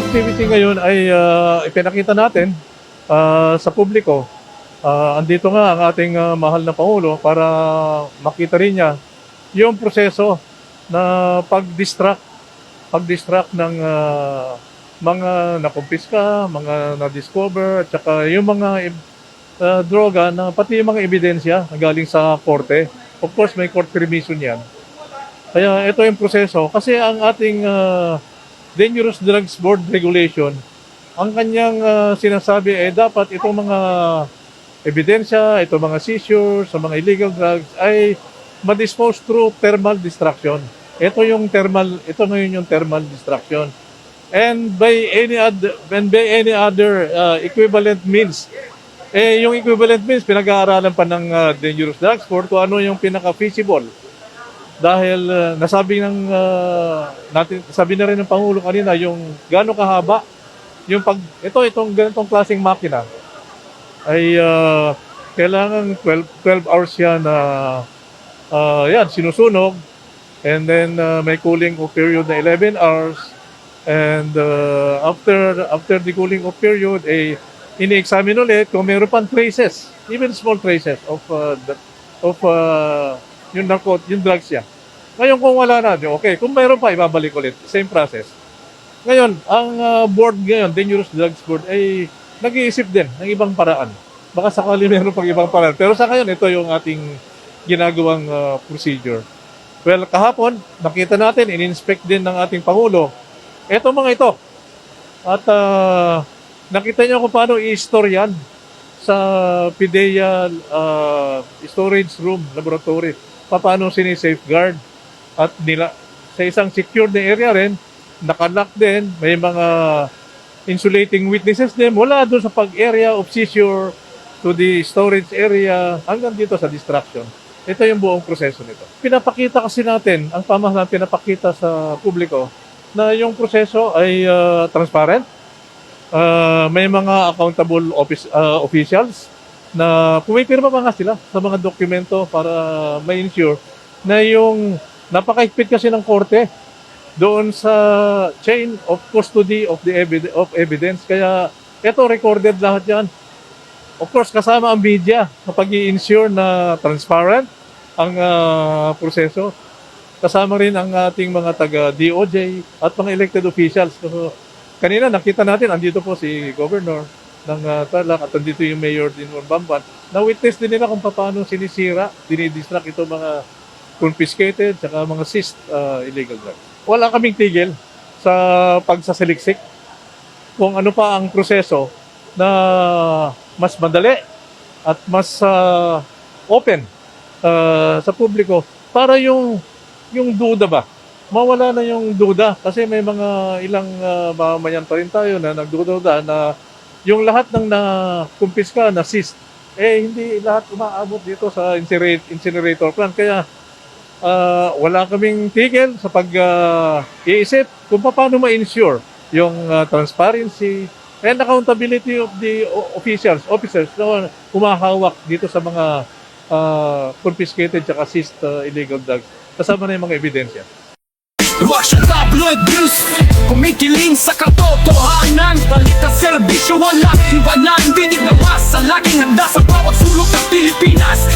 activity ngayon ay ah, ipinakita natin ah, sa publiko. Ah, andito nga ang ating ah, mahal na Pangulo para makita rin niya yung proseso na pag-distract pag-distract ng ah, mga nakumpiska, mga na-discover, at saka yung mga ah, droga na pati yung mga ebidensya na galing sa korte. Of course, may court permission yan. Kaya ito yung proseso. Kasi ang ating ah, Dangerous Drugs Board Regulation, ang kanyang ah, sinasabi ay dapat itong mga ebidensya, itong mga seizures, sa mga illegal drugs ay ma-dispose through thermal destruction. Ito yung thermal, ito ngayon yung thermal destruction. And by any other, by any other uh, equivalent means, eh, yung equivalent means, pinag-aaralan pa ng uh, Dangerous Drugs Board kung ano yung pinaka-feasible. Dahil uh, nasabi ng uh, natin, sabi na rin ng Pangulo kanina, yung gaano kahaba, yung pag, ito, itong ganitong klaseng makina, ay uh, kailangan 12, 12 hours yan na uh, yan, sinusunog. And then uh, may cooling off period na 11 hours. And uh, after after the cooling off period, eh, ini-examine ulit kung meron pang traces, even small traces of uh, the, of uh, yung narco, yung drugs niya. Ngayon kung wala na, okay. Kung mayroon pa, ibabalik ulit. Same process. Ngayon, ang uh, board ngayon, Dangerous Drugs Board, ay nag-iisip din ng ibang paraan. Baka sakali meron pang ibang paraan. Pero sa ngayon, ito yung ating ginagawang uh, procedure. Well, kahapon, nakita natin, in-inspect din ng ating Pangulo, eto mga ito. At uh, nakita niyo kung paano i-store yan sa PIDEA uh, storage room, laboratory. Paano sini-safeguard at nila sa isang secured na area rin, nakalock din, may mga insulating witnesses din mula doon sa pag-area of seizure to the storage area hanggang dito sa distraction. Ito yung buong proseso nito. Pinapakita kasi natin, ang pamahalaan pinapakita sa publiko na yung proseso ay uh, transparent. Uh, may mga accountable office, uh, officials na pumipirma pa nga sila sa mga dokumento para ma-ensure na yung napakaigpit kasi ng korte doon sa chain of custody of the evid- of evidence. Kaya ito recorded lahat yan. Of course, kasama ang media sa pag ensure na transparent ang ah, proseso. Kasama rin ang ating mga taga DOJ at mga elected officials. So, kanina nakita natin, andito po si Governor ng uh, Tarlac at andito yung Mayor din ng Bamban. Na-witness din nila kung paano sinisira, dinidistract ito mga confiscated saka mga seized ah, illegal drugs. Wala kaming tigil sa pagsasaliksik kung ano pa ang proseso na mas madali at mas ah, open ah, sa publiko para yung yung duda ba mawala na yung duda kasi may mga ilang uh, mamamayan pa rin tayo na nagdududa na yung lahat ng na kumpiska na cyst eh hindi lahat umaabot dito sa incinerator plant kaya ah, wala kaming tigil sa pag ah, iisip kung paano ma-ensure yung ah, transparency and accountability of the officials, officers na humahawak dito sa mga ah, confiscated at seized ah, illegal drugs. Kasama na yung mga ebidensya. Russian tabloid news Kumikiling sa katotohanan. Balita serbisyo walang iwanan Dinig na masa Laging handa sa bawat sulok ng Pilipinas